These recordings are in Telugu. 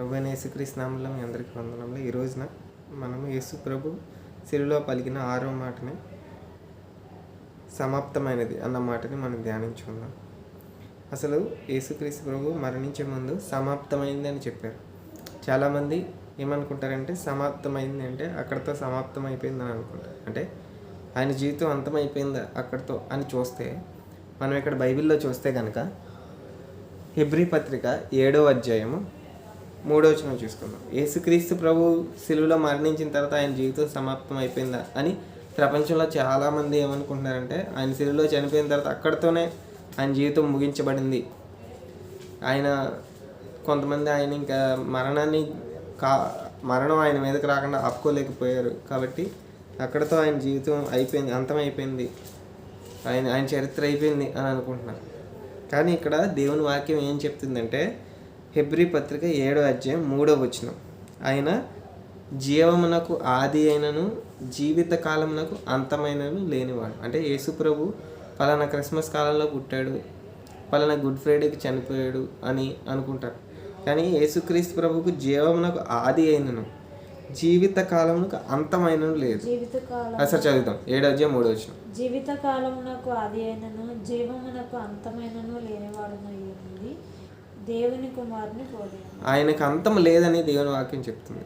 ప్రభు అయిన యేసుక్రీస్తు మీ అందరికీ వందనంలో ఈ రోజున మనము యేసు ప్రభు సిరిలో పలికిన ఆరో మాటని సమాప్తమైనది అన్న మాటని మనం ధ్యానించుకుందాం. అసలు యేసుక్రీస్తు ప్రభు మరణించే ముందు సమాప్తమైంది అని చెప్పారు. చాలామంది ఏమనుకుంటారంటే సమాప్తమైంది అంటే అక్కడితో సమాప్తం అయిపోయిందని అని అనుకుంటారు. అంటే ఆయన జీవితం అంతమైపోయిందా అక్కడితో అని చూస్తే మనం ఇక్కడ బైబిల్లో చూస్తే కనుక హెబ్రి పత్రిక ఏడో అధ్యాయము మూడో వచనం చూసుకుందాం. యేసుక్రీస్తు ప్రభు సిలువలో మరణించిన తర్వాత ఆయన జీవితం సమాప్తం అయిపోయిందా అని ప్రపంచంలో చాలామంది ఏమనుకుంటున్నారంటే ఆయన సిలువలో చనిపోయిన తర్వాత అక్కడితోనే ఆయన జీవితం ముగించబడింది. ఆయన కొంతమంది ఆయన ఇంకా మరణాన్ని కా మరణం ఆయన మీదకి రాకుండా ఆపుకోలేకపోయారు. కాబట్టి అక్కడితో ఆయన జీవితం అయిపోయింది అంతం అయిపోయింది. ఆయన ఆయన చరిత్ర అయిపోయింది అని అనుకుంటున్నారు. కానీ ఇక్కడ దేవుని వాక్యం ఏం చెప్తుందంటే హెబ్రి పత్రిక ఏడో అధ్యాయం మూడో వచనం. ఆయన జీవమునకు ఆది అయినను జీవిత కాలమునకు అంతమైనను లేనివాడు. అంటే యేసు ప్రభు పలానా క్రిస్మస్ కాలంలో పుట్టాడు పలానా గుడ్ ఫ్రైడేకి చనిపోయాడు అని అనుకుంటారు. కానీ యేసుక్రీస్తు ప్రభుకు జీవమునకు ఆది అయినను జీవిత కాలమునకు అంతమైనను లేదు. అసలు చదువుతాం ఏడో అధ్యాయం మూడో వచ్చిన జీవితకాలమునకు ఆది అయినను జీవమునకు అంతమైనను లేనివాడునయ్యింది దేవుని కుమారుని ఆయనకు అంతం లేదని దేవుని వాక్యం చెప్తుంది.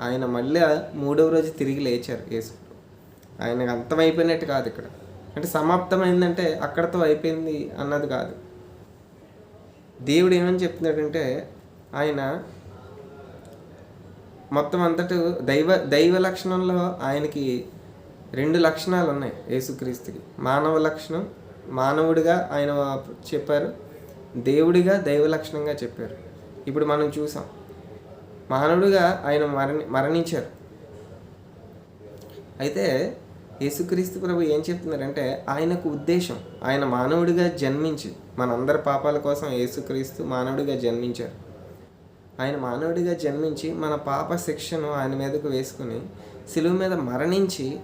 ఆయన మళ్ళీ మూడవ రోజు తిరిగి లేచారు యేసు. ఆయనకు అంతం అయిపోయినట్టు కాదు ఇక్కడ. అంటే సమాప్తమైందంటే అక్కడతో అయిపోయింది అన్నది కాదు. దేవుడు ఏమని చెప్తున్నాడంటే ఆయన మొత్తం అంతటి దైవ దైవ లక్షణంలో ఆయనకి రెండు లక్షణాలు ఉన్నాయి యేసుక్రీస్తుకి. మానవ లక్షణం మానవుడిగా ఆయన చెప్పారు. దేవుడిగా దైవ లక్షణంగా చెప్పారు. ఇప్పుడు మనం చూసాం. మానవుడిగా ఆయన మరణి మరణించారు. అయితే యేసుక్రీస్తు ప్రభు ఏం చెప్తున్నారంటే ఆయనకు ఉద్దేశం ఆయన మానవుడిగా జన్మించి మనందరి పాపాల కోసం యేసుక్రీస్తు మానవుడిగా జన్మించారు. ఆయన మానవుడిగా జన్మించి మన పాప శిక్షను ఆయన మీదకు వేసుకుని శిలువు మీద మరణించి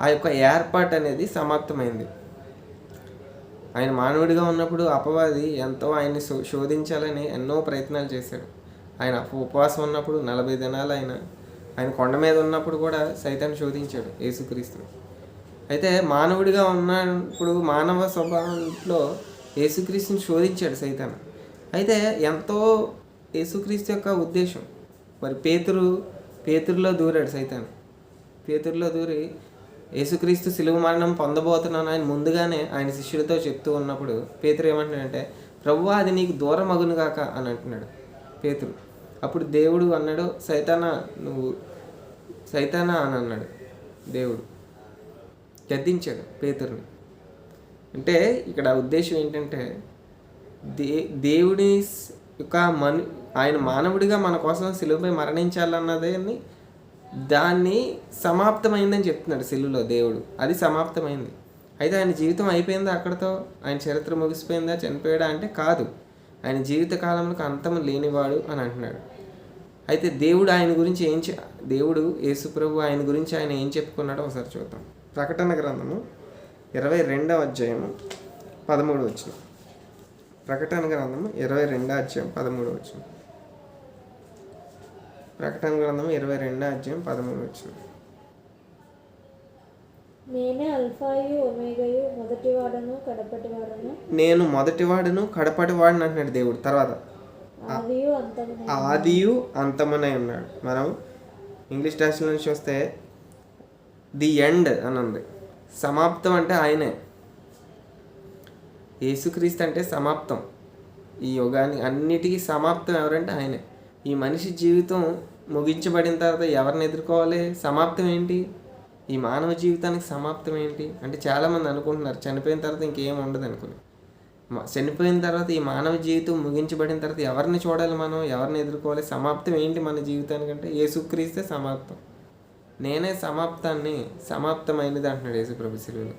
ఆ యొక్క ఏర్పాటు అనేది సమాప్తమైంది. ఆయన మానవుడిగా ఉన్నప్పుడు అపవాది ఎంతో ఆయన్ని శో శోధించాలని ఎన్నో ప్రయత్నాలు చేశాడు. ఆయన ఉపవాసం ఉన్నప్పుడు నలభై దినాలు ఆయన ఆయన కొండ మీద ఉన్నప్పుడు కూడా సైతాన్ని శోధించాడు యేసుక్రీస్తుని అయితే మానవుడిగా ఉన్నప్పుడు మానవ స్వభావంలో యేసుక్రీస్తుని శోధించాడు సైతాన్. అయితే ఎంతో యేసుక్రీస్తు యొక్క ఉద్దేశం. మరి పేతురు పేతురులో దూరాడు సైతాన్. పేతురులో దూరి యేసుక్రీస్తు సిలువ మరణం పొందబోతున్నాను ఆయన ముందుగానే ఆయన శిష్యుడితో చెప్తూ ఉన్నప్పుడు పేతురు ఏమంటున్నాడంటే ప్రభువా అది నీకు దూరం అగును అని అంటున్నాడు పేతురు. అప్పుడు దేవుడు అన్నాడు సైతానా నువ్వు సైతానా అని అన్నాడు దేవుడు. గద్దించాడు పేతురుని. అంటే ఇక్కడ ఉద్దేశం ఏంటంటే దే దేవుడి యొక్క మను ఆయన మానవుడిగా మన కోసం సిలువపై అని దాన్ని సమాప్తమైందని చెప్తున్నాడు సిల్లులో దేవుడు. అది సమాప్తమైంది. అయితే ఆయన జీవితం అయిపోయిందా అక్కడతో? ఆయన చరిత్ర ముగిసిపోయిందా? చనిపోయాడా అంటే కాదు. ఆయన జీవిత కాలంలో అంతం లేనివాడు అని అంటున్నాడు. అయితే దేవుడు ఆయన గురించి ఏం దేవుడు యేసుప్రభు ఆయన గురించి ఆయన ఏం చెప్పుకున్నాడో ఒకసారి చూద్దాం. ప్రకటన గ్రంథము ఇరవై రెండవ అధ్యాయము పదమూడు వచ్చిన ప్రకటన గ్రంథము ఇరవై రెండో అధ్యాయం పదమూడు వచ్చిన ప్రకటన గ్రంథము ఇరవై రెండో అధ్యాయం పదమూడు వచ్చిన నేనే అల్ఫాయు ఒమేగయు మొదటివాడను కడపటివాడను నేను మొదటివాడును కడపటివాడిని అంటున్నాడు దేవుడు. తర్వాత ఆదియు అంతమున ఉన్నాడు. మనం ఇంగ్లీష్ ట్రాన్స్లేషన్ నుంచి చూస్తే ది ఎండ్ అని ఉంది. సమాప్తం అంటే ఆయనే. యేసుక్రీస్తు అంటే సమాప్తం. ఈ యుగాన్ని అన్నిటికీ సమాప్తం ఎవరంటే ఆయనే. ఈ మనిషి జీవితం ముగించబడిన తర్వాత ఎవరిని ఎదుర్కోవాలి? సమాప్తం ఏంటి? ఈ మానవ జీవితానికి సమాప్తం ఏంటి? అంటే చాలామంది అనుకుంటున్నారు చనిపోయిన తర్వాత ఇంకేం ఉండదు అనుకుని. చనిపోయిన తర్వాత ఈ మానవ జీవితం ముగించబడిన తర్వాత ఎవరిని చూడాలి మనం? ఎవరిని ఎదుర్కోవాలి? సమాప్తం ఏంటి మన జీవితానికంటే? ఏసుక్రీస్తే సమాప్తం. నేనే సమాప్తాన్ని సమాప్తమైనది అంటున్నాడు యేసుప్రభు శిలువులు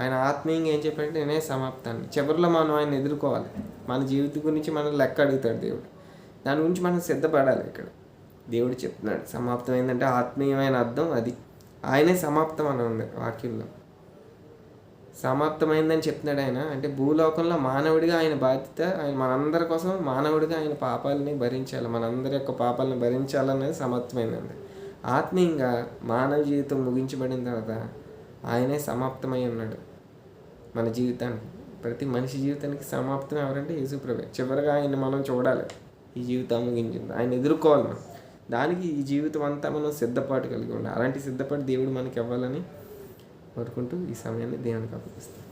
ఆయన ఆత్మీయంగా ఏం చెప్పాడంటే నేనే సమాప్తాన్ని. చివరిలో మనం ఆయన ఎదుర్కోవాలి. మన జీవితం గురించి మనం లెక్క అడుగుతాడు దేవుడు. దాని గురించి మనం సిద్ధపడాలి ఇక్కడ. దేవుడు చెప్తున్నాడు సమాప్తం ఏంటంటే ఆత్మీయమైన అర్థం అది. ఆయనే సమాప్తం అని ఉంది వాక్యంలో. సమాప్తమైందని చెప్తున్నాడు ఆయన. అంటే భూలోకంలో మానవుడిగా ఆయన బాధ్యత ఆయన మనందరి కోసం మానవుడిగా ఆయన పాపాలని భరించాలి మనందరి యొక్క పాపాలను భరించాలనేది సమాప్తమైందండి ఆత్మీయంగా మానవ జీవితం ముగించబడిన తర్వాత ఆయనే సమాప్తమై ఉన్నాడు మన జీవితానికి. ప్రతి మనిషి జీవితానికి సమాప్తం ఎవరంటే యేసుప్రభే. చివరిగా ఆయన మనం చూడాలి. ఈ జీవితం ముగించింది. ఆయన ఎదుర్కోవాలి మనం దానికి ఈ జీవితం అంతా మనం సిద్ధపాటు కలిగి ఉండాలి. అలాంటి సిద్ధపాటు దేవుడు మనకి ఇవ్వాలని కోరుకుంటూ ఈ సమయాన్ని దేవునికి అప్పగిస్తాం